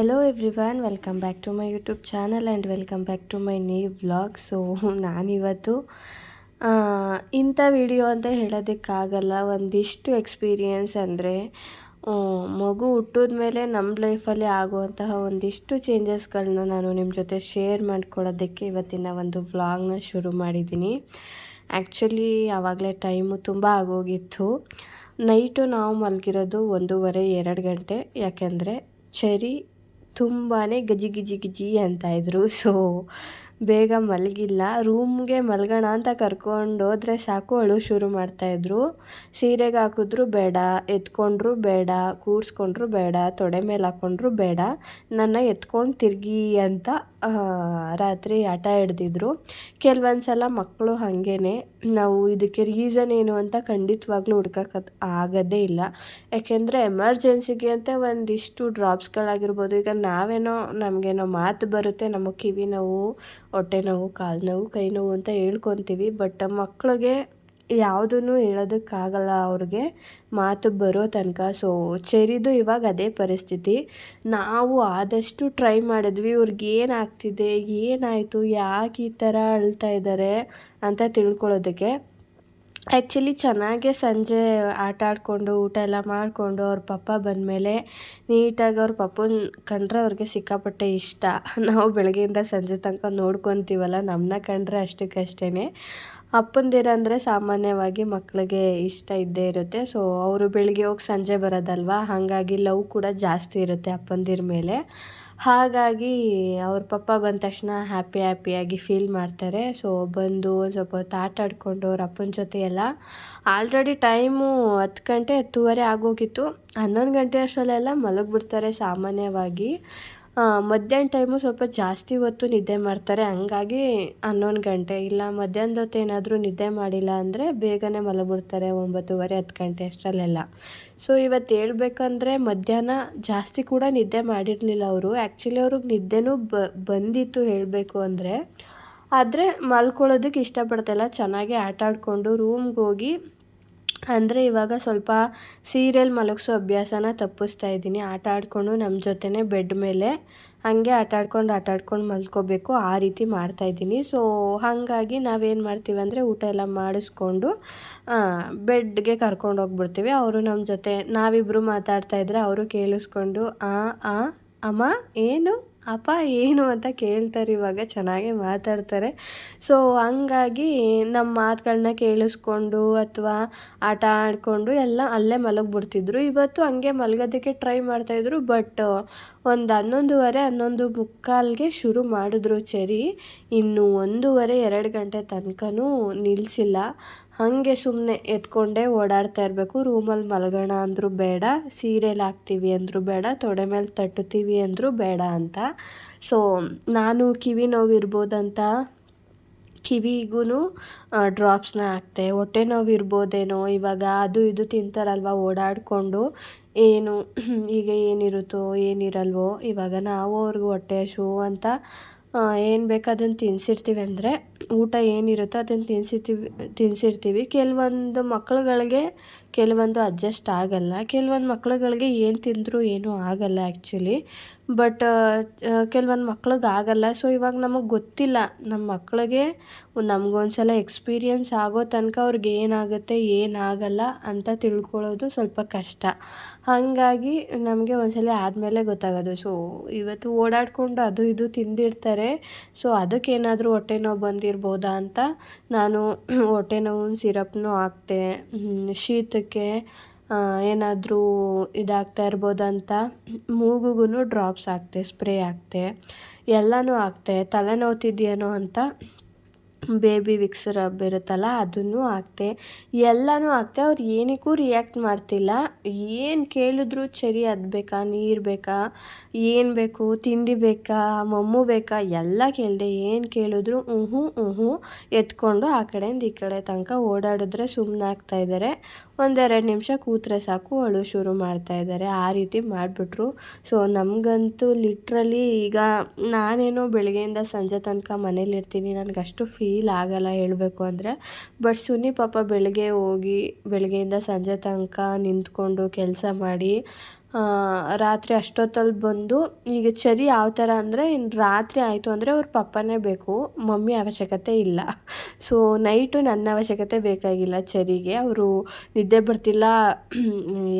Hello everyone welcome back to my YouTube channel and welcome back to my new vlog so ನಾನಿವತ್ತು ಇಂಥ video ಅಂತ ಹೇಳೋದಕ್ಕಾಗಲ್ಲ. ಒಂದಿಷ್ಟು experience ಅಂದರೆ ಮಗು ಹುಟ್ಟಿದ ಮೇಲೆ ನಮ್ಮ ಲೈಫಲ್ಲಿ ಆಗುವಂತಹ ಒಂದಿಷ್ಟು ಚೇಂಜಸ್ಗಳನ್ನ ನಾನು ನಿಮ್ಮ ಜೊತೆ ಶೇರ್ ಮಾಡ್ಕೊಳ್ಳೋದಕ್ಕೆ ಇವತ್ತಿನ ಒಂದು ವ್ಲಾಗ್ನ ಶುರು ಮಾಡಿದ್ದೀನಿ. ಆ್ಯಕ್ಚುಲಿ ಆವಾಗಲೇ ಟೈಮು ತುಂಬ ಆಗೋಗಿತ್ತು. ನೈಟು ನಾವು ಮಲಗಿರೋದು ಒಂದೂವರೆ, ಎರಡು ಗಂಟೆ. ಯಾಕೆಂದರೆ ಚರಿ ತುಂಬಾ ಗಜಿ ಗಿಜಿ ಗಿಜಿ ಅಂತ ಇದ್ರು. ಸೊ ಬೇಗ ಮಲಗಿಲ್ಲ. ರೂಮ್ಗೆ ಮಲಗೋಣ ಅಂತ ಕರ್ಕೊಂಡು ಹೋದ್ರೆ ಸಾಕು ಅಳು ಶುರು ಮಾಡ್ತಾಯಿದ್ರು ಸೀರೆಗೆ ಹಾಕಿದ್ರು ಬೇಡ, ಎತ್ಕೊಂಡ್ರು ಬೇಡ, ಕೂರಿಸ್ಕೊಂಡ್ರು ಬೇಡ, ತೊಡೆ ಮೇಲೆ ಹಾಕ್ಕೊಂಡ್ರು ಬೇಡ, ನನ್ನ ಎತ್ಕೊಂಡು ತಿರುಗಿ ಅಂತ ರಾತ್ರಿ ಆಟ ಹಿಡ್ದಿದ್ರು. ಕೆಲವೊಂದು ಸಲ ಮಕ್ಕಳು ಹಾಗೇನೆ ನಾವು ಇದಕ್ಕೆ ರೀಸನ್ ಏನು ಅಂತ ಖಂಡಿತವಾಗ್ಲೂ ಹುಡ್ಕಕ್ಕೆ ಆಗೋದೇ ಇಲ್ಲ. ಯಾಕೆಂದರೆ ಎಮರ್ಜೆನ್ಸಿಗೆ ಅಂತ ಒಂದಿಷ್ಟು ಡ್ರಾಪ್ಸ್ಗಳಾಗಿರ್ಬೋದು ಈಗ ನಾವೇನೋ ನಮಗೇನೋ ಮಾತು ಬರುತ್ತೆ ನಮಗೆ ಕಿವಿ ನೋವು, ಹೊಟ್ಟೆ ನೋವು, ಕಾಲು ನೋವು, ಕೈ ನೋವು ಅಂತ ಹೇಳ್ಕೊತೀವಿ. ಬಟ್ ಮಕ್ಕಳಿಗೆ ಯಾವುದೂ ಹೇಳೋದಕ್ಕಾಗಲ್ಲ ಅವ್ರಿಗೆ. ಮಾತು ಬರೋ ತನಕ. ಸೊ ಚೆರಿದು ಇವಾಗ ಅದೇ ಪರಿಸ್ಥಿತಿ. ನಾವು ಆದಷ್ಟು ಟ್ರೈ ಮಾಡಿದ್ವಿ. ಇವ್ರಿಗೆ ಏನಾಗ್ತಿದೆ? ಏನಾಯಿತು? ಯಾಕೆ ಈ ಥರ ಅಳ್ತಾ ಇದ್ದಾರೆ ಅಂತ ತಿಳ್ಕೊಳ್ಳೋದಕ್ಕೆ ಆ್ಯಕ್ಚುಲಿ ಚೆನ್ನಾಗೇ ಸಂಜೆ ಆಟ ಆಡಿಕೊಂಡು ಊಟ ಎಲ್ಲ ಮಾಡಿಕೊಂಡು ಅವ್ರ ಪಪ್ಪ ಬಂದಮೇಲೆ ನೀಟಾಗಿ ಅವ್ರ ಪಪ್ಪನ ಕಂಡ್ರೆ ಅವ್ರಿಗೆ ಸಿಕ್ಕಾಪಟ್ಟೆ ಇಷ್ಟ. ನಾವು ಬೆಳಗ್ಗೆಯಿಂದ ಸಂಜೆ ತನಕ ನೋಡ್ಕೊತೀವಲ್ಲ ನಮ್ಮನ್ನ ಕಂಡ್ರೆ ಅಷ್ಟಕ್ಕಷ್ಟೇ ಅಪ್ಪಂದಿರಂದರೆ ಸಾಮಾನ್ಯವಾಗಿ ಮಕ್ಕಳಿಗೆ ಇಷ್ಟ ಇದ್ದೇ ಇರುತ್ತೆ. ಸೊ ಅವರು ಬೆಳಗ್ಗೆ ಹೋಗಿ ಸಂಜೆ ಬರೋದಲ್ವ? ಹಾಗಾಗಿ ಲವ್ ಕೂಡ ಜಾಸ್ತಿ ಇರುತ್ತೆ ಅಪ್ಪಂದಿರ ಮೇಲೆ. ಹಾಗಾಗಿ ಅವ್ರ ಪಪ್ಪ ಬಂದ ತಕ್ಷಣ ಹ್ಯಾಪಿ ಹ್ಯಾಪಿಯಾಗಿ ಫೀಲ್ ಮಾಡ್ತಾರೆ. ಸೊ ಬಂದು ಒಂದು ಸ್ವಲ್ಪ ಹೊತ್ತು ಆಟ ಆಡ್ಕೊಂಡು ಅವ್ರ ಅಪ್ಪನ ಜೊತೆ ಎಲ್ಲ ಆಲ್ರೆಡಿ ಟೈಮು ಹತ್ತು ಗಂಟೆ ಹತ್ತುವರೆ ಆಗೋಗಿತ್ತು. ಹನ್ನೊಂದು ಗಂಟೆ ಅಷ್ಟರಲ್ಲೆಲ್ಲ ಮಲಗಿಬಿಡ್ತಾರೆ ಸಾಮಾನ್ಯವಾಗಿ. ಮಧ್ಯಾಹ್ನ ಟೈಮು ಸ್ವಲ್ಪ ಜಾಸ್ತಿ ಹೊತ್ತು ನಿದ್ದೆ ಮಾಡ್ತಾರೆ. ಹಂಗಾಗಿ ಹನ್ನೊಂದು ಗಂಟೆ ಇಲ್ಲ, ಮಧ್ಯಾಹ್ನದ ಹೊತ್ತು ಏನಾದರೂ ನಿದ್ದೆ ಮಾಡಿಲ್ಲ ಅಂದರೆ ಬೇಗನೆ ಮಲಗಿಬಿಡ್ತಾರೆ ಒಂಬತ್ತುವರೆ, ಹತ್ತು ಗಂಟೆ ಅಷ್ಟರಲ್ಲೆಲ್ಲ. ಸೊ ಇವತ್ತು ಹೇಳ್ಬೇಕಂದ್ರೆ ಮಧ್ಯಾಹ್ನ ಜಾಸ್ತಿ ಕೂಡ ನಿದ್ದೆ ಮಾಡಿರಲಿಲ್ಲ ಅವರು. ಆ್ಯಕ್ಚುಲಿ ಅವ್ರಿಗೆ ನಿದ್ದೆನೂ ಬಂದಿತ್ತು ಹೇಳಬೇಕು ಅಂದರೆ. ಆದರೆ ಮಲ್ಕೊಳ್ಳೋದಕ್ಕೆ ಇಷ್ಟಪಡ್ತಾಯಿಲ್ಲ ಚೆನ್ನಾಗಿ ಆಟ ಆಡಿಕೊಂಡು ರೂಮ್ಗೆ ಹೋಗಿ ಅಂದರೆ ಇವಾಗ ಸ್ವಲ್ಪ ಸೀರಿಯಲ್ ಮಲಗಿಸೋ ಅಭ್ಯಾಸನ ತಪ್ಪಿಸ್ತಾ ಇದ್ದೀನಿ. ಆಟ ಆಡಿಕೊಂಡು ನಮ್ಮ ಜೊತೆನೇ ಬೆಡ್ ಮೇಲೆ. ಹಾಗೆ ಆಟ ಆಡ್ಕೊಂಡು ಆಟ ಆಡ್ಕೊಂಡು ಮಲ್ಕೋಬೇಕು. ಆ ರೀತಿ ಮಾಡ್ತಾಯಿದ್ದೀನಿ ಸೊ ಹಾಗಾಗಿ ನಾವೇನು ಮಾಡ್ತೀವಿ ಅಂದರೆ ಊಟ ಎಲ್ಲ ಮಾಡಿಸ್ಕೊಂಡು ಬೆಡ್ಗೆ ಕರ್ಕೊಂಡು ಹೋಗ್ಬಿಡ್ತೀವಿ. ಅವರು ನಮ್ಮ ಜೊತೆ ನಾವಿಬ್ಬರು ಮಾತಾಡ್ತಾ ಇದ್ದರೆ ಅವರು ಕೇಳಿಸ್ಕೊಂಡು, ಆ ಆ, ಅಮ್ಮ, ಏನು? ಅಪ್ಪ ಏನು ಅಂತ ಕೇಳ್ತಾರೆ ಇವಾಗ, ಚೆನ್ನಾಗೇ ಮಾತಾಡ್ತಾರೆ. ಸೊ ಹಂಗಾಗಿ ನಮ್ಮ ಮಾತುಗಳನ್ನ ಕೇಳಿಸ್ಕೊಂಡು ಅಥವಾ ಆಟ ಆಡಿಕೊಂಡು ಎಲ್ಲ ಅಲ್ಲೇ ಮಲಗಿಬಿಡ್ತಿದ್ರು. ಇವತ್ತು ಹಂಗೆ ಮಲಗೋದಕ್ಕೆ ಟ್ರೈ ಮಾಡ್ತಾಯಿದ್ರು ಬಟ್ ಒಂದು ಹನ್ನೊಂದುವರೆ, ಹನ್ನೊಂದು ಮುಕ್ಕಾಲ್ಗೆ ಶುರು ಮಾಡಿದ್ರು ಚರಿ. ಇನ್ನು ಒಂದೂವರೆ, ಎರಡು ಗಂಟೆ ತನಕನೂ ನಿಲ್ಲಿಸಿಲ್ಲ ಹಾಗೆ ಸುಮ್ಮನೆ ಎತ್ಕೊಂಡೇ ಓಡಾಡ್ತಾ ಇರಬೇಕು. ರೂಮಲ್ಲಿ ಮಲಗೋಣ ಅಂದರೂ ಬೇಡ, ಸೀರೆಲಿ ಹಾಕ್ತೀವಿ ಅಂದರೂ ಬೇಡ, ತೊಡೆ ಮೇಲೆ ತಟ್ಟುತ್ತೀವಿ ಅಂದರೂ ಬೇಡ ಅಂತ. ಸೊ ನಾನು ಕಿವಿ ನೋವು ಇರ್ಬೋದಂತ ಕಿವಿಗೂ ಡ್ರಾಪ್ಸ್ನ ಹಾಕ್ತೆ. ಹೊಟ್ಟೆ ನೋವು ಇರ್ಬೋದೇನೋ ಇವಾಗ ಅದು ಇದು ತಿಂತಾರಲ್ವ, ಓಡಾಡಿಕೊಂಡು. ಏನು, ಈಗ ಏನಿರುತ್ತೋ, ಏನಿರಲ್ವೋ, ಇವಾಗ ನಾವು ಅವ್ರಿಗೆ ಹೊಟ್ಟೆ ಶೂ ಅಂತ ಏನು ಬೇಕು ಅದನ್ನು ತಿನ್ಸಿರ್ತೀವಿ ಅಂದರೆ, ಊಟ ಏನಿರುತ್ತೋ ಅದನ್ನು ತಿನ್ಸಿರ್ತೀವಿ ತಿನ್ಸಿರ್ತೀವಿ. ಕೆಲವೊಂದು ಮಕ್ಳುಗಳಿಗೆ, ಕೆಲವೊಂದು ಅಡ್ಜಸ್ಟ್ ಆಗಲ್ಲ. ಕೆಲವೊಂದು ಮಕ್ಳುಗಳಿಗೆ ಏನು ತಿಂದರೂ ಏನೂ ಆಗಲ್ಲ ಆ್ಯಕ್ಚುಲಿ ಬಟ್ ಕೆಲವೊಂದು ಮಕ್ಳಿಗೆ ಆಗಲ್ಲ. ಸೊ ಇವಾಗ ನಮಗೆ ಗೊತ್ತಿಲ್ಲ. ನಮ್ಮ ಮಕ್ಳಿಗೆ ನಮಗೊಂದ್ಸಲ ಎಕ್ಸ್ಪೀರಿಯನ್ಸ್ ಆಗೋ ತನಕ ಅವ್ರಿಗೆ ಏನಾಗುತ್ತೆ, ಏನಾಗಲ್ಲ ಅಂತ ತಿಳ್ಕೊಳ್ಳೋದು ಸ್ವಲ್ಪ ಕಷ್ಟ. ಹಾಗಾಗಿ ನಮಗೆ ಒಂದ್ಸಲ ಆದಮೇಲೆ ಗೊತ್ತಾಗೋದು. ಸೊ ಇವತ್ತು ಓಡಾಡಿಕೊಂಡು ಅದು ಇದು ತಿಂದಿರ್ತಾರೆ. ಸೊ ಅದಕ್ಕೇನಾದರೂ ಹೊಟ್ಟೆ ನೋವು ಬಂದಿರ್ಬೋದಾ ಅಂತ ನಾನು ಹೊಟ್ಟೆ ನೋವು ಸಿರಪ್ನೂ ಹಾಕ್ತೆ ಶೀತಕ್ಕೆ ಏನಾದರೂ ಇದಾಗ್ತಾ ಇರ್ಬೋದಂತ ಮೂಗುಗೂ ಡ್ರಾಪ್ಸ್ ಆಗ್ತೆ ಸ್ಪ್ರೇ ಆಗ್ತೆ ಎಲ್ಲನೂ ತಲೆ ತಲೆನೋವ್ತಿದೆಯೇನೋ ಅಂತ ಬೇಬಿ ವಿಕ್ಸ್ ರಬ್ ಇರುತ್ತಲ್ಲ, ಅದನ್ನು ಆಗ್ತೆ ಎಲ್ಲನೂ ಆಗ್ತೆ ಅವ್ರು ಏನಕ್ಕೂ ರಿಯಾಕ್ಟ್ ಮಾಡ್ತಿಲ್ಲ. ಏನು ಕೇಳಿದ್ರು ಚರಿ ಅದು ಬೇಕಾ, ನೀರು ಬೇಕಾ, ಏನು ಬೇಕು, ತಿಂಡಿ ಬೇಕಾ, ಮಮ್ಮು ಬೇಕಾ, ಎಲ್ಲ ಕೇಳಿದೆ. ಏನು ಕೇಳಿದ್ರು ಹ್ಞೂ ಹ್ಞೂ ಎತ್ಕೊಂಡು ಆ ಕಡೆಯಿಂದ ಈ ಕಡೆ ತನಕ ಓಡಾಡಿದ್ರೆ ಸುಮ್ಮನೆ ಆಗ್ತಾ ಇದ್ದಾರೆ ಒಂದೆರಡು ನಿಮಿಷ ಕೂತ್ರೆ ಸಾಕು, ಅಳು ಶುರು ಮಾಡ್ತಾ ಇದ್ದಾರೆ. ಆ ರೀತಿ ಮಾಡಿಬಿಟ್ರು. ಸೊ ನಮಗಂತೂ ಲಿಟ್ರಲಿ ಈಗ ನಾನೇನೋ ಬೆಳಗ್ಗೆಯಿಂದ ಸಂಜೆ ತನಕ ಮನೇಲಿರ್ತೀನಿ ನನಗೆ ಅಷ್ಟು ಫೀಲ್ ಆಗಲ್ಲ ಹೇಳಬೇಕು ಅಂದರೆ. ಬಟ್ ಸುನಿ ಪಾಪ ಬೆಳಗ್ಗೆ ಹೋಗಿ, ಬೆಳಗ್ಗೆಯಿಂದ ಸಂಜೆ ತನಕ ನಿಂತ್ಕೊಂಡು ಕೆಲಸ ಮಾಡಿ ರಾತ್ರಿ ಅಷ್ಟೊತ್ತಲ್ಲಿ ಬಂದು, ಈಗ ಚರಿ ಯಾವ ಥರ ಅಂದರೆ ಇನ್ನು ರಾತ್ರಿ ಆಯಿತು ಅಂದರೆ ಅವ್ರ ಪಪ್ಪನೇ ಬೇಕು, ಮಮ್ಮಿ ಅವಶ್ಯಕತೆ ಇಲ್ಲ. ಸೊ ನೈಟು ನನ್ನ ಅವಶ್ಯಕತೆ ಬೇಕಾಗಿಲ್ಲ ಚರಿಗೆ ಅವರು ನಿದ್ದೆ ಬರ್ತಿಲ್ಲ,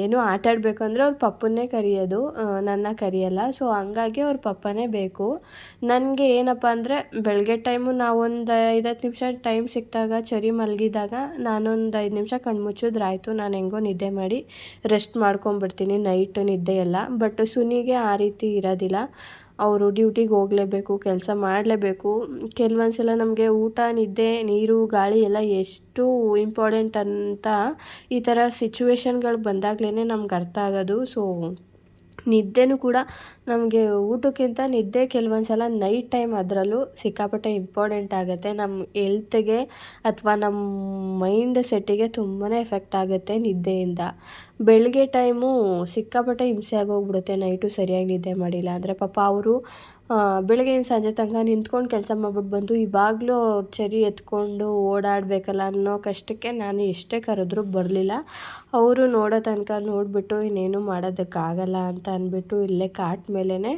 ಏನು ಆಟ ಆಡಬೇಕು ಅಂದರೆ ಅವ್ರ ಪಪ್ಪನ್ನೇ ಕರೆಯೋದು ನನ್ನ ಕರೆಯಲ್ಲ. ಸೊ ಹಂಗಾಗಿ ಅವ್ರ ಪಪ್ಪನೇ ಬೇಕು. ನನಗೆ ಏನಪ್ಪ ಅಂದರೆ, ಬೆಳಗ್ಗೆ ಟೈಮು ನಾವೊಂದು ಐದತ್ತು ನಿಮಿಷ ಟೈಮ್ ಸಿಕ್ಕಿದಾಗ ಚರಿ ಮಲಗಿದಾಗ, ನಾನೊಂದು ಐದು ನಿಮಿಷ ಕಣ್ಮುಚ್ಚಿದ್ರಾಯ್ತು. ನಾನು ಹೆಂಗೋ ನಿದ್ದೆ ಮಾಡಿ ರೆಸ್ಟ್ ಮಾಡ್ಕೊಂಬಿಡ್ತೀನಿ ನೈಟ್ ನಿದ್ದೆ ಎಲ್ಲ ಬಟ್ ಸುನಿಗೆ ಆ ರೀತಿ ಇರೋದಿಲ್ಲ. ಅವರು ಡ್ಯೂಟಿಗೆ ಹೋಗಲೇಬೇಕು, ಕೆಲಸ ಮಾಡಲೇಬೇಕು. ಕೆಲವೊಂದು ಸಲ ನಮಗೆ ಊಟ, ನಿದ್ದೆ, ನೀರು, ಗಾಳಿ ಎಲ್ಲ ಎಷ್ಟು ಇಂಪಾರ್ಟೆಂಟ್ ಅಂತ ಈ ಥರ ಸಿಚುವೇಶನ್ಗಳು ಬಂದಾಗಲೇ ನಮ್ಗೆ ಅರ್ಥ ಆಗೋದು. ಸೊ ನಿದ್ದೆನೂ ಕೂಡ ನಮಗೆ ಊಟಕ್ಕಿಂತ ನಿದ್ದೆ ಕೆಲವೊಂದು ಸಲ ನೈಟ್ ಟೈಮ್ ಅದರಲ್ಲೂ ಸಿಕ್ಕಾಪಟ್ಟೆ ಇಂಪಾರ್ಟೆಂಟ್ ಆಗುತ್ತೆ. ನಮ್ಮ ಹೆಲ್ತ್ಗೆ ಅಥವಾ ನಮ್ಮ ಮೈಂಡ್ ಸೆಟ್ಟಿಗೆ ತುಂಬಾ ಎಫೆಕ್ಟ್ ಆಗುತ್ತೆ ನಿದ್ದೆಯಿಂದ. ಬೆಳಗ್ಗೆ ಟೈಮು ಸಿಕ್ಕಾಪಟ್ಟೆ ಹಿಂಸೆ ಆಗೋಗ್ಬಿಡುತ್ತೆ. ನೈಟು ಸರಿಯಾಗಿ ನಿದ್ದೆ ಮಾಡಿಲ್ಲ ಅಂದರೆ ಪಾಪ ಅವರು ಬೆಳಗ್ಗೆಯಿಂದ ಸಂಜೆ ತನಕ ನಿಂತ್ಕೊಂಡು ಕೆಲಸ ಮಾಡ್ಬಿಟ್ಟು ಬಂದು ಇವಾಗಲೂ ಚರಿ ಎತ್ಕೊಂಡು ಓಡಾಡಬೇಕಲ್ಲ ಅನ್ನೋ ಕಷ್ಟಕ್ಕೆ ನಾನು ಎಷ್ಟೇ ಕರೆದ್ರೂ ಬರಲಿಲ್ಲ. ಅವರು ನೋಡೋ ತನಕ ನೋಡಿಬಿಟ್ಟು ಇನ್ನೇನು ಮಾಡೋದಕ್ಕಾಗಲ್ಲ ಅಂತ ಅಂದ್ಬಿಟ್ಟು ಇಲ್ಲೇ ಕಾಟ್ ಮೇಲೇ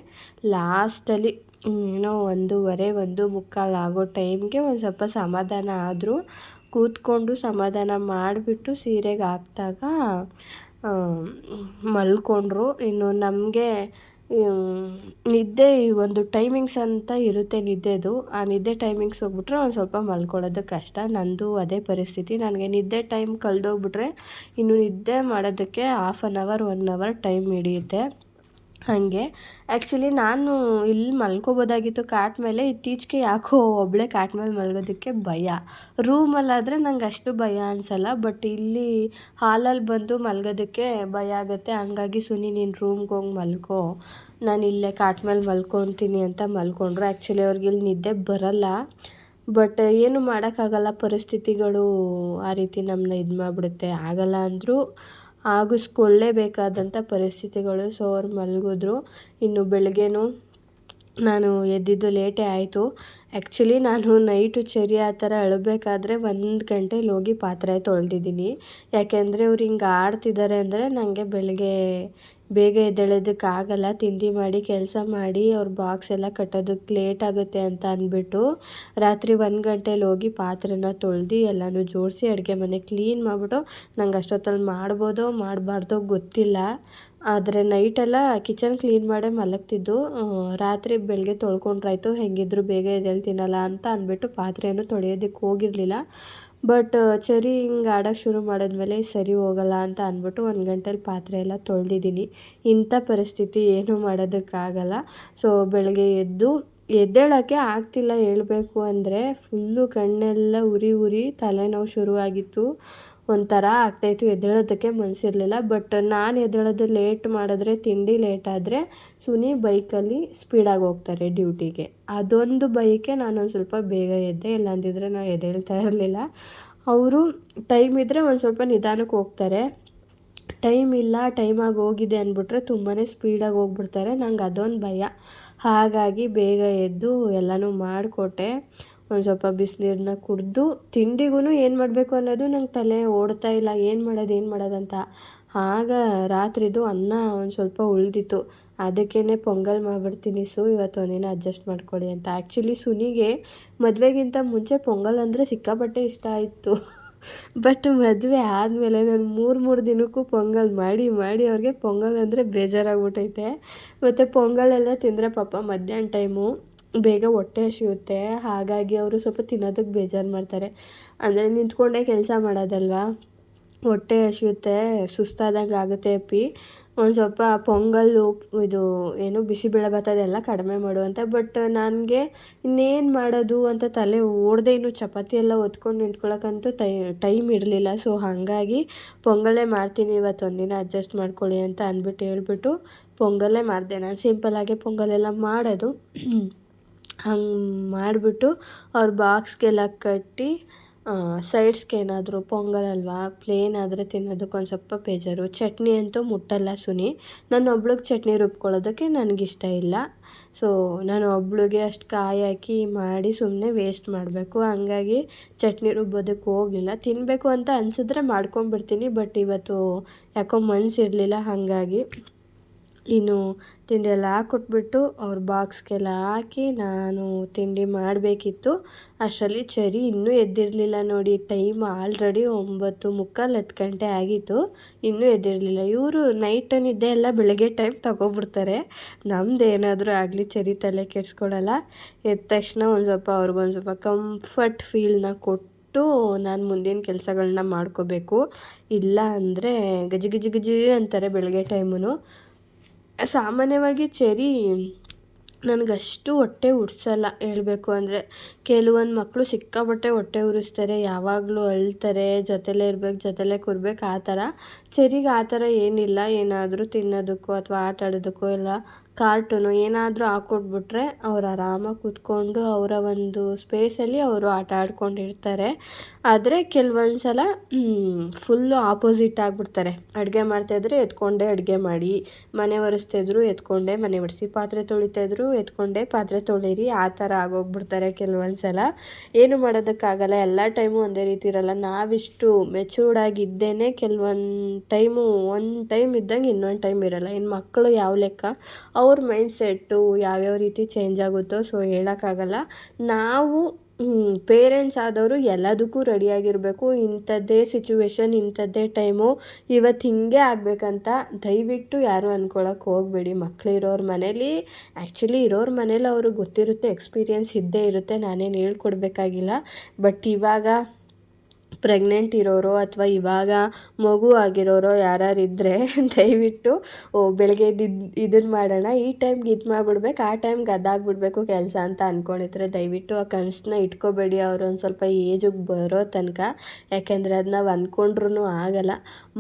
ಲಾಸ್ಟಲ್ಲಿ ಏನೋ ಒಂದೂವರೆ, ಒಂದು ಮುಕ್ಕಾಲು ಆಗೋ ಟೈಮ್ಗೆ ಒಂದು ಸ್ವಲ್ಪ ಸಮಾಧಾನ ಆದರೂ ಕೂತ್ಕೊಂಡು ಸಮಾಧಾನ ಮಾಡಿಬಿಟ್ಟು ಸೀರೆಗೆ ಹಾಕ್ದಾಗ ಮಲ್ಕೊಂಡ್ರು. ಇನ್ನು ನಮಗೆ ನಿದ್ದೆ ಒಂದು ಟೈಮಿಂಗ್ಸ್ ಅಂತ ಇರುತ್ತೆ ನಿದ್ದೆದು. ಆ ನಿದ್ದೆ ಟೈಮಿಂಗ್ಸ್ ಹೋಗ್ಬಿಟ್ರೆ ಒಂದು ಸ್ವಲ್ಪ ಮಲ್ಕೊಳ್ಳೋದು ಕಷ್ಟ. ನಂದು ಅದೇ ಪರಿಸ್ಥಿತಿ. ನನಗೆ ನಿದ್ದೆ ಟೈಮ್ ಕಳೆದೋಗ್ಬಿಟ್ರೆ ಇನ್ನು ನಿದ್ದೆ ಮಾಡೋದಕ್ಕೆ half an hour one hour time ಹಿಡಿಯುತ್ತೆ. ಹಾಗೆ. ಆ್ಯಕ್ಚುಲಿ ನಾನು ಇಲ್ಲಿ ಮಲ್ಕೋಬೋದಾಗಿತ್ತು ಕಾಟ್ ಮೇಲೆ, ಇತ್ತೀಚೆಗೆ ಯಾಕೋ ಒಬ್ಬಳೇ ಕಾಟ್ ಮೇಲೆ ಮಲ್ಗೋದಕ್ಕೆ ಭಯ. ರೂಮಲ್ಲಾದರೆ ನಂಗೆ ಅಷ್ಟು ಭಯ ಅನಿಸಲ್ಲ ಬಟ್ ಇಲ್ಲಿ ಹಾಲಲ್ಲಿ ಬಂದು ಮಲ್ಗೋದಕ್ಕೆ ಭಯ ಆಗುತ್ತೆ. ಹಂಗಾಗಿ ಸುನಿ ನೀನು ರೂಮ್ಗೆ ಹೋಗಿ ಮಲ್ಕೋ. ನಾನು ಇಲ್ಲೇ ಕಾಟ್ ಮೇಲೆ ಮಲ್ಕೊತೀನಿ ಅಂತ ಮಲ್ಕೊಂಡ್ರು. ಆ್ಯಕ್ಚುಲಿ ಅವ್ರಿಗೆ ಇಲ್ಲಿ ನಿದ್ದೆ ಬರಲ್ಲ. ಬಟ್ ಏನು ಮಾಡೋಕ್ಕಾಗಲ್ಲ, ಪರಿಸ್ಥಿತಿಗಳು ಆ ರೀತಿ ನಮ್ಮನ್ನ ಇದು ಮಾಡಿಬಿಡುತ್ತೆ ಆಗಲ್ಲ ಅಂದರೂ ಆಗಿಸ್ಕೊಳ್ಳೇಬೇಕಾದಂಥ ಪರಿಸ್ಥಿತಿಗಳು ಸೊ ಅವ್ರು ಮಲಗಿದ್ರು. ಇನ್ನು ಬೆಳಗ್ಗೆನೂ ನಾನು ಎದ್ದಿದ್ದು ಲೇಟೇ ಆಯಿತು. ಆ್ಯಕ್ಚುಲಿ ನಾನು ನೈಟು ಚರಿ ಆ ಥರ ಅಳಬೇಕಾದ್ರೆ ಒಂದು ಗಂಟೆಲಿ ಹೋಗಿ ಪಾತ್ರೆ ತೊಳೆದಿದ್ದೀನಿ. ಯಾಕೆಂದರೆ ಅವ್ರು ಹಿಂಗೆ ಆಡ್ತಿದ್ದಾರೆ ಅಂದರೆ ನನಗೆ ಬೆಳಗ್ಗೆ ಬೇಗ ಎದ್ದೇಳೋದಕ್ಕಾಗಲ್ಲ ತಿಂಡಿ ಮಾಡಿ, ಕೆಲಸ ಮಾಡಿ, ಅವ್ರ ಬಾಕ್ಸ್ ಎಲ್ಲ ಕಟ್ಟೋದಕ್ಕೆ ಲೇಟ್ ಆಗುತ್ತೆ ಅಂತ ಅಂದ್ಬಿಟ್ಟು ರಾತ್ರಿ ಒಂದು ಗಂಟೆಲಿ ಹೋಗಿ ಪಾತ್ರೆನ ತೊಳ್ದು ಎಲ್ಲನೂ ಜೋಡಿಸಿ ಅಡುಗೆ ಮನೆ ಕ್ಲೀನ್ ಮಾಡಿಬಿಟ್ಟು ನಂಗೆ ಅಷ್ಟೊತ್ತಲ್ಲಿ ಮಾಡ್ಬೋದೋ ಮಾಡಬಾರ್ದೋ ಗೊತ್ತಿಲ್ಲ. ಆದರೆ ನೈಟೆಲ್ಲ ಕಿಚನ್ ಕ್ಲೀನ್ ಮಾಡೇ ಮಲಗ್ತಿದ್ದು. ರಾತ್ರಿ ಬೆಳಗ್ಗೆ ತೊಳ್ಕೊಂಡ್ರಾಯ್ತು. ಹೆಂಗಿದ್ರು ಬೇಗ ಎದ್ದೇಳ್ತೀನಲ್ಲ ಅಂತ ಅಂದ್ಬಿಟ್ಟು ಪಾತ್ರೆಯನ್ನು ತೊಳೆಯೋದಕ್ಕೆ ಹೋಗಿರಲಿಲ್ಲ. ಬಟ್, ಚರಿ ಹಿಂಗೆ ಆಡೋಕ್ಕೆ ಶುರು ಮಾಡಿದ್ಮೇಲೆ ಸರಿ ಹೋಗಲ್ಲ ಅಂತ ಅಂದ್ಬಿಟ್ಟು ಒಂದು ಗಂಟೆಲಿ ಪಾತ್ರೆ ಎಲ್ಲ ತೊಳೆದಿದ್ದೀನಿ. ಇಂಥ ಪರಿಸ್ಥಿತಿ ಏನೂ ಮಾಡೋದಕ್ಕಾಗಲ್ಲ. ಸೊ, ಬೆಳಗ್ಗೆ ಎದ್ದು ಎದ್ದೇಳೋಕ್ಕೆ ಆಗ್ತಿಲ್ಲ ಹೇಳಬೇಕು ಅಂದರೆ ಫುಲ್ಲು ಕಣ್ಣೆಲ್ಲ ಉರಿ ಉರಿ ತಲೆನೋವು ಶುರುವಾಗಿತ್ತು. ಒಂಥರ ಆಗ್ತಾಯಿತ್ತು, ಎದ್ದೇಳೋದಕ್ಕೆ ಮನಸ್ಸಿರಲಿಲ್ಲ ಬಟ್ ನಾನು ಎದ್ದೇಳೋದು ಲೇಟ್ ಮಾಡಿದ್ರೆ, ತಿಂಡಿ ಲೇಟ್ ಆದರೆ ಸುನಿ ಬೈಕಲ್ಲಿ ಸ್ಪೀಡಾಗಿ ಹೋಗ್ತಾರೆ ಡ್ಯೂಟಿಗೆ. ಅದೊಂದು ಬೈಕೆ ನಾನೊಂದು ಸ್ವಲ್ಪ ಬೇಗ ಎದ್ದೆ. ಇಲ್ಲಾಂದಿದ್ರೆ ನಾನು ಎದ್ದೇಳ್ತಾ ಇರಲಿಲ್ಲ. ಅವರು ಟೈಮ್ ಇದ್ದರೆ ಒಂದು ಸ್ವಲ್ಪ ನಿಧಾನಕ್ಕೆ ಹೋಗ್ತಾರೆ. ಟೈಮ್ ಇಲ್ಲ ಟೈಮಾಗಿ ಹೋಗಿದೆ ಅಂದ್ಬಿಟ್ರೆ ತುಂಬಾ ಸ್ಪೀಡಾಗಿ ಹೋಗ್ಬಿಡ್ತಾರೆ. ನಂಗೆ ಅದೊಂದು ಭಯ. ಹಾಗಾಗಿ ಬೇಗ ಎದ್ದು ಎಲ್ಲನೂ ಮಾಡಿಕೊಟ್ಟೆ. ಒಂದು ಸ್ವಲ್ಪ ಬಿಸಿನೀರನ್ನ ಕುಡಿದು ತಿಂಡಿಗೂ ಏನು ಮಾಡಬೇಕು ಅನ್ನೋದು ನಂಗೆ ತಲೆ ಓಡ್ತಾ ಇಲ್ಲ. ಏನು ಮಾಡೋದು, ಏನು ಮಾಡೋದಂತ ಆಗ ರಾತ್ರಿದು ಅನ್ನ ಒಂದು ಸ್ವಲ್ಪ ಉಳಿದಿತ್ತು. ಅದಕ್ಕೇ ಪೊಂಗಲ್ ಮಾಡಿಬಿಡ್ತೀನಿ. ಸು, ಇವತ್ತು ಒಂದಿನ ಅಡ್ಜಸ್ಟ್ ಮಾಡ್ಕೊಳ್ಳಿ ಅಂತ. ಆ್ಯಕ್ಚುಲಿ ಸುನಿಗೆ ಮದುವೆಗಿಂತ ಮುಂಚೆ ಪೊಂಗಲ್ ಅಂದರೆ ಸಿಕ್ಕಾಪಟ್ಟೆ ಇಷ್ಟ ಆಯಿತು. ಬಟ್ ಮದುವೆ ಆದಮೇಲೆ ನಾನು ಮೂರು ಮೂರು ದಿನಕ್ಕೂ ಪೊಂಗಲ್ ಮಾಡಿ ಮಾಡಿ ಅವ್ರಿಗೆ ಪೊಂಗಲ್ ಅಂದರೆ ಬೇಜಾರಾಗ್ಬಿಟ್ಟೈತೆ ಮತ್ತು ಪೊಂಗಲೆಲ್ಲ ತಿಂದರೆ ಪಾಪ ಮಧ್ಯಾಹ್ನ ಟೈಮು ಬೇಗ ಹೊಟ್ಟೆ ಹಸಿಯುತ್ತೆ. ಹಾಗಾಗಿ ಅವರು ಸ್ವಲ್ಪ ತಿನ್ನೋದಕ್ಕೆ ಬೇಜಾರು ಮಾಡ್ತಾರೆ. ಅಂದರೆ ನಿಂತ್ಕೊಂಡೇ ಕೆಲಸ ಮಾಡೋದಲ್ವಾ? ಹೊಟ್ಟೆ ಹಸಿಯುತ್ತೆ, ಸುಸ್ತಾದಂಗೆ ಆಗುತ್ತೆ ಅಪ್ಪಿ. ಒಂದು ಸ್ವಲ್ಪ ಪೊಂಗಲ್ಲು, ಇದು ಏನು ಬಿಸಿಬೇಳೆಭಾತ್ ಅದೆಲ್ಲ ಕಡಿಮೆ ಮಾಡು ಅಂತ ಬಟ್ ನನಗೆ ಇನ್ನೇನು ಮಾಡೋದು ಅಂತ ತಲೆ ಓಡದೆ ಇನ್ನು ಚಪಾತಿ ಎಲ್ಲ ಹೊತ್ಕೊಂಡು ನಿಂತ್ಕೊಳ್ಳೋಕ್ಕಂತೂ ಟೈ, ಟೈಮ್ ಇರಲಿಲ್ಲ. ಸೊ ಹಾಗಾಗಿ ಪೊಂಗಲ್ಲೇ ಮಾಡ್ತೀನಿ ಇವತ್ತು ಒಂದಿನ ಅಡ್ಜಸ್ಟ್ ಮಾಡ್ಕೊಳ್ಳಿ ಅಂತ ಅಂದ್ಬಿಟ್ಟು ಹೇಳ್ಬಿಟ್ಟು ಪೊಂಗಲ್ಲೇ ಮಾಡಿದೆ. ನಾನು ಸಿಂಪಲ್ಲಾಗೆ ಪೊಂಗಲೆಲ್ಲ ಮಾಡೋದು. ಹಂಗೆ ಮಾಡಿಬಿಟ್ಟು ಅವ್ರ ಬಾಕ್ಸ್ಗೆಲ್ಲ ಕಟ್ಟಿ ಸೈಡ್ಸ್ಗೆ ಏನಾದರೂ ಪೊಂಗಲ್ ಅಲ್ವಾ ಪ್ಲೇನ್ ಆದರೆ ತಿನ್ನೋದಕ್ಕೆ ಒಂದು ಸ್ವಲ್ಪ ಬೇಜಾರು. ಚಟ್ನಿ ಅಂತೂ ಮುಟ್ಟಲ್ಲ ಸುನಿ. ನಾನು ಒಬ್ಳಿಗೆ ಚಟ್ನಿ ರುಬ್ಕೊಳ್ಳೋದಕ್ಕೆ ನನಗಿಷ್ಟ ಇಲ್ಲ. ಸೊ ನಾನು ಒಬ್ಳಿಗೆ ಅಷ್ಟು ಕಾಯಿ ಹಾಕಿ ಮಾಡಿ ಸುಮ್ಮನೆ ವೇಸ್ಟ್ ಮಾಡಬೇಕು. ಹಂಗಾಗಿ ಚಟ್ನಿ ರುಬ್ಬೋದಕ್ಕೆ ಹೋಗಲಿಲ್ಲ ತಿನ್ನಬೇಕು ಅಂತ ಅನಿಸಿದ್ರೆ ಮಾಡ್ಕೊಂಬಿಡ್ತೀನಿ ಬಟ್ ಇವತ್ತು ಯಾಕೋ ಮನಸ್ಸಿರಲಿಲ್ಲ ಹಾಗಾಗಿ. ಇನ್ನು ತಿಂಡಿ ಎಲ್ಲ ಹಾಕ್ಕೊಟ್ಬಿಟ್ಟು ಅವ್ರ ಬಾಕ್ಸ್ಗೆಲ್ಲ ಹಾಕಿ ನಾನು ತಿಂಡಿ ಮಾಡಬೇಕಿತ್ತು. ಅಷ್ಟರಲ್ಲಿ ಚರಿ ಇನ್ನೂ ಎದ್ದಿರಲಿಲ್ಲ ನೋಡಿ ಟೈಮ್ ಆಲ್ರೆಡಿ ಒಂಬತ್ತು ಮುಕ್ಕಾಲು ಹತ್ತು ಗಂಟೆ ಆಗಿತ್ತು. ಇನ್ನೂ ಎದ್ದಿರಲಿಲ್ಲ. ಇವರು ನೈಟ್ ನಿದ್ದೆ ಎಲ್ಲ ಬೆಳಗ್ಗೆ ಟೈಮ್ ತಗೊಬಿಡ್ತಾರೆ. ನಮ್ದು ಏನಾದರೂ ಆಗಲಿ ಚರಿ ತಲೆ ಕೆಡಿಸ್ಕೊಡಲ್ಲ ಎದ್ದ ತಕ್ಷಣ ಒಂದು ಸ್ವಲ್ಪ ಅವ್ರಿಗೊಂದು ಸ್ವಲ್ಪ ಕಂಫರ್ಟ್ ಫೀಲ್ನ ಕೊಟ್ಟು ನಾನು ಮುಂದಿನ ಕೆಲಸಗಳನ್ನ ಮಾಡ್ಕೋಬೇಕು. ಇಲ್ಲ ಅಂದರೆ ಗಜಿ ಗಜಿ ಗಜಿ ಅಂತಾರೆ ಬೆಳಗ್ಗೆ ಟೈಮು ಸಾಮಾನ್ಯವಾಗಿ ಚೆರಿ ನನಗಷ್ಟು ಹೊಟ್ಟೆ ಉಡ್ಸಲ್ಲ. ಹೇಳಬೇಕು ಅಂದರೆ ಕೆಲವೊಂದು ಮಕ್ಕಳು ಸಿಕ್ಕಾಪಟ್ಟೆ ಹೊಟ್ಟೆ ಉರಿಸ್ತಾರೆ, ಯಾವಾಗಲೂ ಅಳ್ತಾರೆ, ಜೊತೆಲೇ ಇರ್ಬೇಕು, ಜೊತೆಲೇ ಕೂರ್ಬೇಕು, ಆ ಥರ. ಚೆರಿಗೆ ಆ ಥರ ಏನಿಲ್ಲ, ಏನಾದರೂ ತಿನ್ನೋದಕ್ಕೋ ಅಥವಾ ಆಟ ಆಡೋದಕ್ಕೋ ಇಲ್ಲ, ಕಾರ್ಟೂನು ಏನಾದರೂ ಹಾಕ್ಕೊಟ್ಬಿಟ್ರೆ ಅವ್ರು ಆರಾಮಾಗಿ ಕೂತ್ಕೊಂಡು ಅವರ ಒಂದು ಸ್ಪೇಸಲ್ಲಿ ಅವರು ಆಟ ಆಡ್ಕೊಂಡಿರ್ತಾರೆ. ಆದರೆ ಕೆಲವೊಂದು ಸಲ ಫುಲ್ಲು ಆಪೋಸಿಟ್ ಆಗಿಬಿಡ್ತಾರೆ. ಅಡುಗೆ ಮಾಡ್ತಾಯಿದ್ರೆ ಎತ್ಕೊಂಡೇ ಅಡುಗೆ ಮಾಡಿ, ಮನೆ ಒರೆಸ್ತಿದ್ರು ಎತ್ಕೊಂಡೇ ಮನೆ ಒರೆಸಿ, ಪಾತ್ರೆ ತೊಳಿತಾಯಿದ್ರು ಎತ್ಕೊಂಡೇ ಪಾತ್ರೆ ತೊಳೀರಿ, ಆ ಥರ ಆಗೋಗ್ಬಿಡ್ತಾರೆ ಕೆಲವೊಂದು ಸಲ ಏನು ಮಾಡೋದಕ್ಕಾಗಲ್ಲ, ಎಲ್ಲ ಟೈಮು ಒಂದೇ ರೀತಿ ಇರಲ್ಲ. ನಾವಿಷ್ಟು ಮೆಚೂರ್ಡ್ ಆಗಿದ್ದೇನೆ, ಕೆಲವೊಂದು ಟೈಮು, ಒಂದು ಟೈಮ್ ಇದ್ದಂಗೆ ಇನ್ನೊಂದು ಟೈಮ್ ಇರಲ್ಲ. ಇನ್ನು ಮಕ್ಕಳು ಯಾವ ಲೆಕ್ಕ, ಅವ್ರ ಮೈಂಡ್ ಸೆಟ್ಟು ಯಾವ್ಯಾವ ರೀತಿ ಚೇಂಜ್ ಆಗುತ್ತೋ ಸೊ ಹೇಳೋಕ್ಕಾಗಲ್ಲ. ನಾವು ಪೇರೆಂಟ್ಸ್ ಆದವರು ಎಲ್ಲದಕ್ಕೂ ರೆಡಿಯಾಗಿರಬೇಕು ಇಂಥದ್ದೇ ಸಿಚುವೇಶನ್ ಇಂಥದ್ದೇ ಟೈಮು ಇವತ್ತು ಹೀಗೆ ಆಗಬೇಕಂತ ದಯವಿಟ್ಟು ಯಾರು ಅಂದ್ಕೊಳಕ್ಕೆ ಹೋಗಬೇಡಿ. ಮಕ್ಕಳಿರೋರ ಮನೇಲಿ ಆ್ಯಕ್ಚುಲಿ ಇರೋರ ಮನೇಲಿ ಅವ್ರಿಗೆ ಗೊತ್ತಿರುತ್ತೆ ಎಕ್ಸ್ಪೀರಿಯೆನ್ಸ್ ಇದ್ದೇ ಇರುತ್ತೆ, ನಾನೇನು ಹೇಳ್ಕೊಡ್ಬೇಕಾಗಿಲ್ಲ. ಬಟ್ ಇವಾಗ ಪ್ರೆಗ್ನೆಂಟ್ ಇರೋರು ಅಥವಾ ಇವಾಗ ಮಗು ಆಗಿರೋರು ಯಾರು ಇದ್ದರೆ ದಯವಿಟ್ಟು, ಓ, ಬೆಳಗ್ಗೆ ಇದ್ದಿದ್ದು ಇದನ್ನು ಮಾಡೋಣ. ಈ ಟೈಮ್ಗೆ ಇದು ಮಾಡಿಬಿಡ್ಬೇಕು, ಆ ಟೈಮ್ಗೆ ಅದಾಗ್ಬಿಡ್ಬೇಕು ಕೆಲಸ ಅಂತ ಅಂದ್ಕೊಂಡಿದ್ರೆ ದಯವಿಟ್ಟು ಆ ಕನಸನ್ನ ಇಟ್ಕೋಬೇಡಿ. ಅವರು ಒಂದು ಸ್ವಲ್ಪ ಏಜಿಗೆ ಬರೋ ತನಕ. ಯಾಕೆಂದರೆ ಅದನ್ನ ನಾವು ಅಂದ್ಕೊಂಡ್ರೂ ಆಗಲ್ಲ.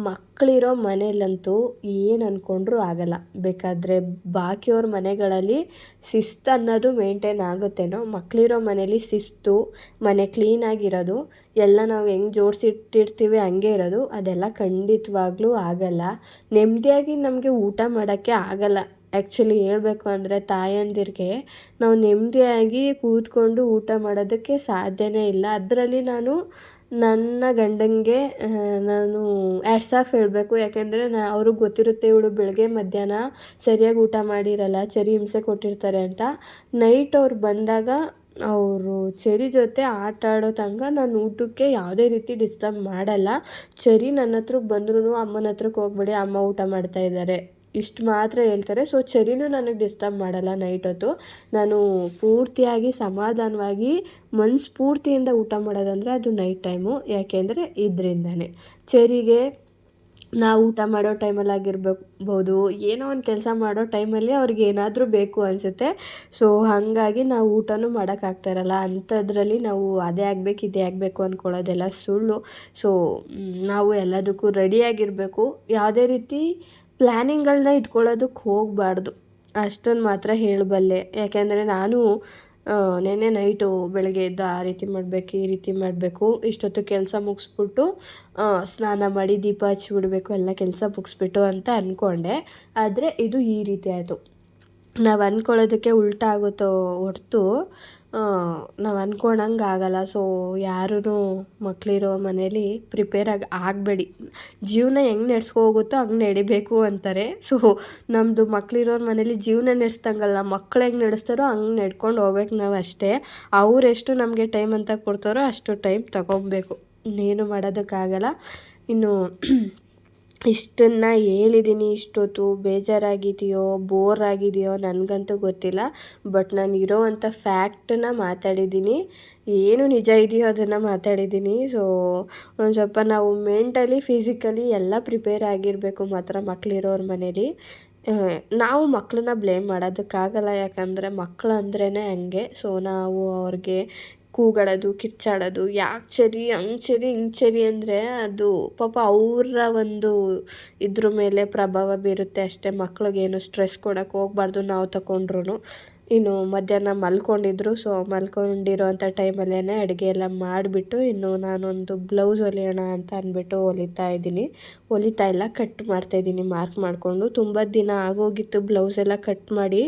ಮಕ್ಕಳಿರೋ ಮನೇಲಂತೂ ಏನು ಅಂದ್ಕೊಂಡ್ರೂ ಆಗಲ್ಲ. ಬೇಕಾದರೆ ಬಾಕಿಯವ್ರ ಮನೆಗಳಲ್ಲಿ ಶಿಸ್ತು ಅನ್ನೋದು ಮೇಂಟೈನ್ ಆಗುತ್ತೇನೋ. ಮಕ್ಕಳಿರೋ ಮನೇಲಿ ಶಿಸ್ತು, ಮನೆ ಕ್ಲೀನಾಗಿರೋದು ಎಲ್ಲ ನಾವು ಹೆಂಗೆ ಜೋಡಿಸಿಟ್ಟಿರ್ತೀವಿ, ಹಂಗೆ ಇರೋದು. ಅದೆಲ್ಲ ಖಂಡಿತವಾಗ್ಲೂ ಆಗಲ್ಲ. ನೆಮ್ಮದಿಯಾಗಿ ನಮಗೆ ಊಟ ಮಾಡೋಕ್ಕೆ ಆಗಲ್ಲ. ಆ್ಯಕ್ಚುಲಿ ಹೇಳಬೇಕು ಅಂದರೆ ತಾಯಂದಿರಿಗೆ, ನಾವು ನೆಮ್ಮದಿಯಾಗಿ ಕೂತ್ಕೊಂಡು ಊಟ ಮಾಡೋದಕ್ಕೆ ಸಾಧ್ಯವೇ ಇಲ್ಲ. ಅದರಲ್ಲಿ ನಾನು ನನ್ನ ಗಂಡನಿಗೆ ನಾನು ಆ್ಯಡ್ಸ್ ಆಫ್ ಹೇಳಬೇಕು. ಯಾಕೆಂದರೆ ನಾ, ಅವ್ರಿಗೆ ಗೊತ್ತಿರುತ್ತೆ, ಇವಳು ಬೆಳಗ್ಗೆ ಮಧ್ಯಾಹ್ನ ಸರಿಯಾಗಿ ಊಟ ಮಾಡಿರಲ್ಲ, ಚರಿ ಹಿಂಸೆ ಕೊಟ್ಟಿರ್ತಾರೆ ಅಂತ. ನೈಟ್ ಅವ್ರು ಬಂದಾಗ ಅವರು ಚೆರಿ ಜೊತೆ ಆಟ ಆಡೋ ತನಕ ನಾನು ಊಟಕ್ಕೆ ಯಾವುದೇ ರೀತಿ ಡಿಸ್ಟರ್ಬ್ ಮಾಡಲ್ಲ. ಚೆರಿ ನನ್ನ ಹತ್ರಕ್ಕೆ ಬಂದ್ರೂ ಅಮ್ಮನ ಹತ್ರಕ್ಕೆ ಹೋಗ್ಬೇಡಿ, ಅಮ್ಮ ಊಟ ಮಾಡ್ತಾ ಇದ್ದಾರೆ ಇಷ್ಟು ಮಾತ್ರ ಹೇಳ್ತಾರೆ. ಸೊ ಚರಿನೂ ನನಗೆ ಡಿಸ್ಟರ್ಬ್ ಮಾಡಲ್ಲ ನೈಟ್ ಹೊತ್ತು. ನಾನು ಪೂರ್ತಿಯಾಗಿ ಸಮಾಧಾನವಾಗಿ ಮನಸ್ಫೂರ್ತಿಯಿಂದ ಊಟ ಮಾಡೋದಂದರೆ ಅದು ನೈಟ್ ಟೈಮು ಯಾಕೆಂದರೆ ಇದರಿಂದನೇ. ಚರಿಗೆ ನಾವು ಊಟ ಮಾಡೋ ಟೈಮಲ್ಲಿ ಆಗಿರ್ಬೋದು ಏನೋ ಒಂದು ಕೆಲಸ ಮಾಡೋ ಟೈಮಲ್ಲಿ ಅವ್ರಿಗೆ ಏನಾದರೂ ಬೇಕು ಅನಿಸುತ್ತೆ. ಸೊ, ಹಾಗಾಗಿ ನಾವು ಊಟನೂ ಮಾಡೋಕ್ಕಾಗ್ತಾಯಿರಲ್ಲ ಅಂಥದ್ರಲ್ಲಿ ನಾವು ಅದೇ ಆಗಬೇಕು, ಇದೇ ಆಗಬೇಕು ಅಂದ್ಕೊಳ್ಳೋದೆಲ್ಲ ಸುಳ್ಳು. ಸೊ, ನಾವು ಎಲ್ಲದಕ್ಕೂ ರೆಡಿಯಾಗಿರಬೇಕು ಯಾವುದೇ ರೀತಿ ಪ್ಲ್ಯಾನಿಂಗ್ಗಳನ್ನ ಇಟ್ಕೊಳ್ಳೋದಕ್ಕೆ ಹೋಗಬಾರ್ದು. ಅಷ್ಟೊಂದು ಮಾತ್ರ ಹೇಳಬಲ್ಲೆ. ಯಾಕೆಂದರೆ ನಾನು ನೆನ್ನೆ ನೈಟು ಬೆಳಗ್ಗೆ ಎದ್ದು ಆ ರೀತಿ ಮಾಡಬೇಕು, ಈ ರೀತಿ ಮಾಡಬೇಕು. ಇಷ್ಟೊತ್ತು ಕೆಲಸ ಮುಗಿಸ್ಬಿಟ್ಟು ಸ್ನಾನ ಮಾಡಿ ದೀಪ ಹಚ್ಚಿಬಿಡಬೇಕು ಎಲ್ಲ ಕೆಲಸ ಮುಗಿಸ್ಬಿಟ್ಟು ಅಂತ ಅಂದ್ಕೊಂಡೆ ಆದರೆ ಇದು ಈ ರೀತಿ ಆಯಿತು. ನಾವು ಅಂದ್ಕೊಳ್ಳೋದಕ್ಕೆ ಉಲ್ಟಾ ಆಗುತ್ತೋ ಹೊರ್ತು ನಾವು ಅಂದ್ಕೊಂಡಂಗೆ ಆಗಲ್ಲ ಸೊ ಯಾರೂ ಮಕ್ಕಳಿರೋ ಮನೇಲಿ ಪ್ರಿಪೇರ್ ಆಗಿ, ಆಗಬೇಡಿ. ಜೀವನ ಹೆಂಗೆ ನಡ್ಸ್ಕೊ ಹೋಗುತ್ತೋ ಹಂಗೆ ನಡಿಬೇಕು ಅಂತಾರೆ. ಸೊ ನಮ್ಮದು ಮಕ್ಕಳಿರೋರ ಮನೇಲಿ ಜೀವನ ನಡೆಸ್ದಂಗಲ್ಲ, ಮಕ್ಳು ಹೆಂಗೆ ನಡೆಸ್ತಾರೋ ಹಂಗೆ ನಡ್ಕೊಂಡು ಹೋಗ್ಬೇಕು ನಾವು ಅಷ್ಟೇ. ಅವರೆಷ್ಟು ನಮಗೆ ಟೈಮ್ ಅಂತ ಕೊಡ್ತಾರೋ ಅಷ್ಟು ಟೈಮ್ ತಗೊಬೇಕು ಇನ್ನೇನು ಮಾಡೋದಕ್ಕಾಗಲ್ಲ. ಇನ್ನು ಇಷ್ಟನ್ನು ಹೇಳಿದ್ದೀನಿ ಇಷ್ಟೊತ್ತು ಬೇಜಾರಾಗಿದೆಯೋ ಬೋರ್ ಆಗಿದೆಯೋ ನನಗಂತೂ ಗೊತ್ತಿಲ್ಲ. ಬಟ್ ನಾನು ಇರೋವಂಥ ಫ್ಯಾಕ್ಟನ್ನ ಮಾತಾಡಿದ್ದೀನಿ ಏನು ನಿಜ ಇದೆಯೋ ಅದನ್ನು ಮಾತಾಡಿದ್ದೀನಿ ಸೊ ಒಂದು ಸ್ವಲ್ಪ ನಾವು ಮೆಂಟಲಿ, ಫಿಸಿಕಲಿ ಎಲ್ಲ ಪ್ರಿಪೇರ್ ಆಗಿರಬೇಕು ಮಾತ್ರ ಮಕ್ಕಳಿರೋರ ಮನೇಲಿ. ನಾವು ಮಕ್ಕಳನ್ನ ಬ್ಲೇಮ್ ಮಾಡೋದಕ್ಕಾಗಲ್ಲ ಯಾಕಂದರೆ ಮಕ್ಕಳು ಅಂದ್ರೇ ಹಂಗೆ. ಸೊ ನಾವು ಅವ್ರಿಗೆ ಕೂಗಾಡೋದು ಕಿರ್ಚಾಡೋದು, ಯಾಕೆ ಚರಿ, ಹಂಗೆ ಚರಿ, ಹಿಂಗೆ ಚರಿ ಅಂದರೆ ಅದು ಪಾಪ ಅವರ ಒಂದು ಇದ್ರ ಮೇಲೆ ಪ್ರಭಾವ ಬೀರುತ್ತೆ ಅಷ್ಟೇ. ಮಕ್ಳಿಗೇನು ಸ್ಟ್ರೆಸ್ ಕೊಡೋಕ್ಕೆ ಹೋಗ್ಬಾರ್ದು ನಾವು ತಗೊಂಡ್ರು ಇನ್ನು ಮಧ್ಯಾಹ್ನ ಮಲ್ಕೊಂಡಿದ್ರು ಸೊ ಮಲ್ಕೊಂಡಿರೋವಂಥ ಟೈಮಲ್ಲೇ ಅಡುಗೆ ಎಲ್ಲ ಮಾಡಿಬಿಟ್ಟು ಇನ್ನು ನಾನೊಂದು ಬ್ಲೌಸ್ ಹೊಲಿಯೋಣ ಅಂತ ಅಂದ್ಬಿಟ್ಟು ಹೊಲಿತಾ ಇದ್ದೀನಿ. ಹೊಲಿತಾ ಇಲ್ಲ ಕಟ್ ಮಾಡ್ತಾಯಿದ್ದೀನಿ ಮಾರ್ಕ್ ಮಾಡಿಕೊಂಡು. ತುಂಬ ದಿನ ಆಗೋಗಿತ್ತು ಬ್ಲೌಸ್ ಎಲ್ಲ ಕಟ್ ಮಾಡಿ.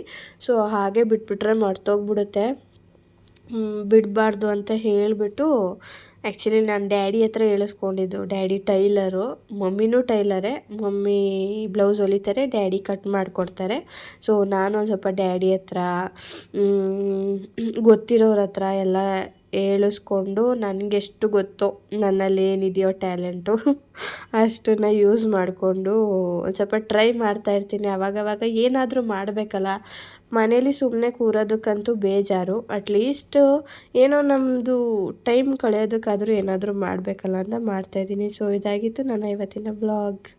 ಸೊ ಹಾಗೆ ಬಿಟ್ಬಿಟ್ರೆ ಮರ್ತೋಗ್ಬಿಡುತ್ತೆ. ಬಿಡಬಾರ್ದು ಅಂತ ಹೇಳಿಬಿಟ್ಟು ಆ್ಯಕ್ಚುಲಿ ನಾನು ಡ್ಯಾಡಿ ಹತ್ರ ಹೇಳಿಸ್ಕೊಂಡಿದ್ದು. ಡ್ಯಾಡಿ ಟೈಲರು, ಮಮ್ಮಿನೂ ಟೈಲರೇ, ಮಮ್ಮಿ ಬ್ಲೌಸ್ ಹೊಲಿತಾರೆ ಡ್ಯಾಡಿ ಕಟ್ ಮಾಡಿಕೊಡ್ತಾರೆ. ಸೊ ನಾನು ಒಂದು ಸ್ವಲ್ಪ ಡ್ಯಾಡಿ ಹತ್ರ ಗೊತ್ತಿರೋರ ಹತ್ರ ಎಲ್ಲ ಹೇಳಿಸ್ಕೊಂಡು ನನಗೆಷ್ಟು ಗೊತ್ತೋ ನನ್ನಲ್ಲಿ ಏನಿದೆಯೋ ಟ್ಯಾಲೆಂಟು ಅಷ್ಟನ್ನು ಯೂಸ್ ಮಾಡಿಕೊಂಡು ಒಂದು ಸ್ವಲ್ಪ ಟ್ರೈ ಮಾಡ್ತಾ ಇರ್ತೀನಿ. ಅವಾಗವಾಗ ಏನಾದರೂ ಮಾಡಬೇಕಲ್ಲ, ಮನೇಲಿ ಸುಮ್ಮನೆ ಕೂರೋದಕ್ಕಂತೂ ಬೇಜಾರು. ಅಟ್ಲೀಸ್ಟ್ ಏನೋ ನಮ್ಮದು ಟೈಮ್ ಕಳೆಯೋದಕ್ಕಾದರೂ ಏನಾದರೂ ಮಾಡಬೇಕಲ್ಲ ಅಂತ ಮಾಡ್ತಾಯಿದ್ದೀನಿ ಸೊ ಇದಾಗಿತ್ತು ನನ್ನ ಇವತ್ತಿನ ಬ್ಲಾಗ್